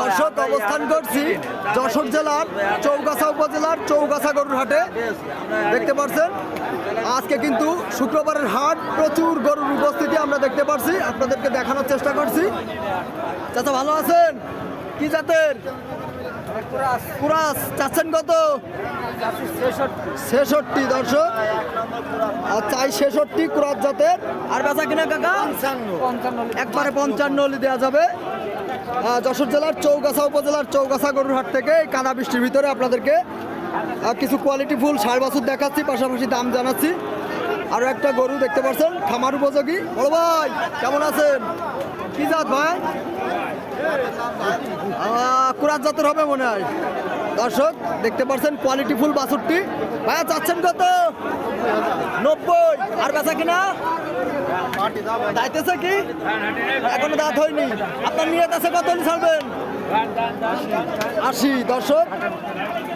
দর্শক, অবস্থান করছি যশোর জেলার চৌগাছা উপজেলার চৌগাছা গরুর হাটে দেখতে পাচ্ছেন আজকে কিন্তু শুক্রবারের হাট, প্রচুর গরুর উপস্থিতি আমরা দেখতে পাচ্ছি আপনাদেরকে দেখানোর চেষ্টা করছি। চাচা, ভালো আছেন? কি জাতের? কুরাস চাচ্ছেন কত? ছেষট্টি দর্শক। আর চাই ছেষট্টি কুরাস জাতের। আর বেচা কিনা কাকা? একবারে পঞ্চান্ন হলে দেওয়া যাবে যশোর জেলার চৌগাছা উপজেলার চৌগাছা গরুর হাট থেকে এই কাদা বৃষ্টির ভিতরে আপনাদেরকে কিছু কোয়ালিটি ফুল সার বাছুর দেখাচ্ছি পাশাপাশি দাম জানাচ্ছি। আরও একটা গরু দেখতে পাচ্ছেন খামার উপযোগী। বড় ভাই কেমন আছেন? কি জাত ভাই? কুরাত জাতের হবে মনে হয়। দর্শক, দেখতে পাচ্ছেন কোয়ালিটি ফুল বাছুরটি ভাইয়া, চাচ্ছেন কত? নব্বই। আর বেচা কিনা? দাইতেছে কি? এখনও দাঁত হয়নি। আপনার নিয়ে আছে কত ছাড়বেন? আশি। দর্শক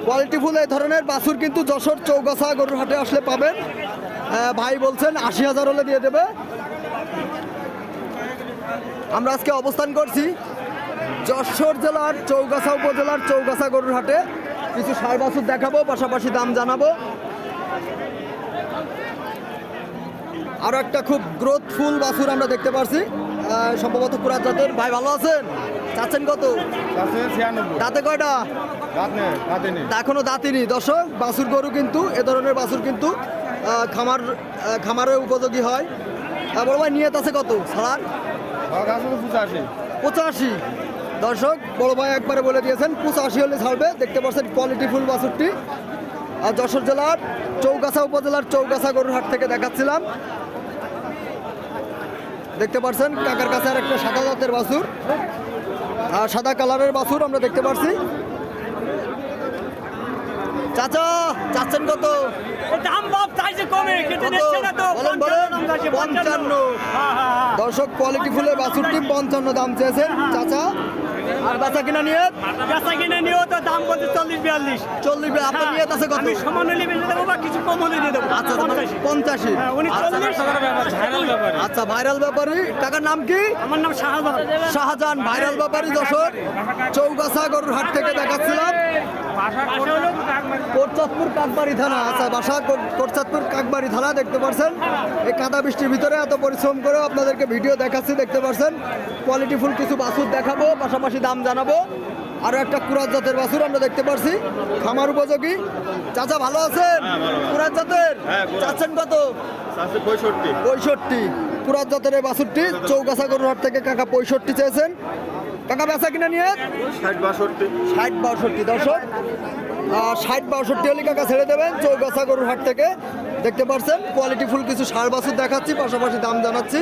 কোয়ালিটি ফুল এই ধরনের বাছুর কিন্তু যশোর চৌগাছা গরুর হাটে আসলে পাবেন। ভাই বলছেন আশি হাজার হলে দিয়ে দেবে। আমরা আজকে অবস্থান করছি যশোর জেলার চৌগাছা উপজেলার চৌগাছা গরুর হাটে কিছু সার বাছুর দেখাবো পাশাপাশি দাম জানাব। আরও একটা খুব গ্রোথফুল বাছুর আমরা দেখতে পারছি সম্ভবত কুরাত জাতের। ভাই ভালো আছেন? চাচ্ছেন কত? দাঁতে কয়টা? এখনও দাঁতিনি দর্শক বাছুর গরু কিন্তু এ ধরনের বাছুর কিন্তু খামার খামারে উপযোগী হয়। বড় ভাই নিয়ত আছে কত? পঁচাশি। পঁচাশি। দর্শক বড় ভাই একবারে বলে দিয়েছেন পঁচাশি হলে ছাড়বে দেখতে পাচ্ছেন কোয়ালিটি ফুল বাছুরটি। আর যশোর জেলার চৌগাছা উপজেলার চৌগাছা গরুর হাট থেকে দেখাচ্ছিলাম। দেখতে পাচ্ছেন কাকার কাছে আর একটা সাদা জাতের বাছুর। আর সাদা কালারের বাছুর আমরা দেখতে পাচ্ছি। চাচা চাচ্ছেন কত? দাম বাপ চাইছে কমে কিন্তু কত? না তো। পঞ্চান্ন। হ্যাঁ হ্যাঁ হ্যাঁ। দর্শক কোয়ালিটি ফুলের বাছুরটি পঞ্চান্ন দাম চেয়েছেন। চাচা? আর বাচ্চা কিনা নিয়ে বেচা কিনে নিয়েও তো দাম বলছে চল্লিশ বিয়াল্লিশ। চল্লিশ আপনার নিয়ে আছে কত? আমি সমান হলে দেবো বা কিছু কম হলে দিয়ে দেবো? আচ্ছা পঞ্চাশি। উনি ভাইরাল ব্যাপারী। নাম কি? আমার নাম শাহজাহান। শাহজাহান ভাইরাল ব্যাপারী যশোর চৌগাছা গরুর হাট থেকে দেখাচ্ছিলাম। কোটচাঁদপুর কাকবাড়ি থানা। আচ্ছা বাসা কোট- কোটচাঁদপুর কাকবাড়ি থানা দেখতে পাচ্ছেন এই কাদা বৃষ্টির ভিতরে এত পরিশ্রম করে আপনাদেরকে ভিডিও দেখাচ্ছি দেখতে পাচ্ছেন কোয়ালিটি ফুল কিছু বাছুর দেখাবো পাশাপাশি দাম জানাব। আরও একটা কুরাত জাতের বাছুর আমরা দেখতে পারছি। খামার উপযোগী। চাচা ভালো আছেন? কুরাত জাতের? হ্যাঁ, চাচ্ছেন কত? পঁয়ষট্টি। পুরাত জাতের এই বাছুরটি চৌগাছা গরুর হাট থেকে কাকা পঁয়ষট্টি চেয়েছেন। কাকা বেচা কিনা নিয়ে? ষাট বাষট্টি। ষাট বাষট্টি দর্শক। আর ষাট বাষট্টি হলে কাকা ছেড়ে দেবেন চৌগাছা গরুর হাট থেকে। দেখতে পারছেন কোয়ালিটি ফুল কিছু সার বাছুর দেখাচ্ছি পাশাপাশি দাম জানাচ্ছি।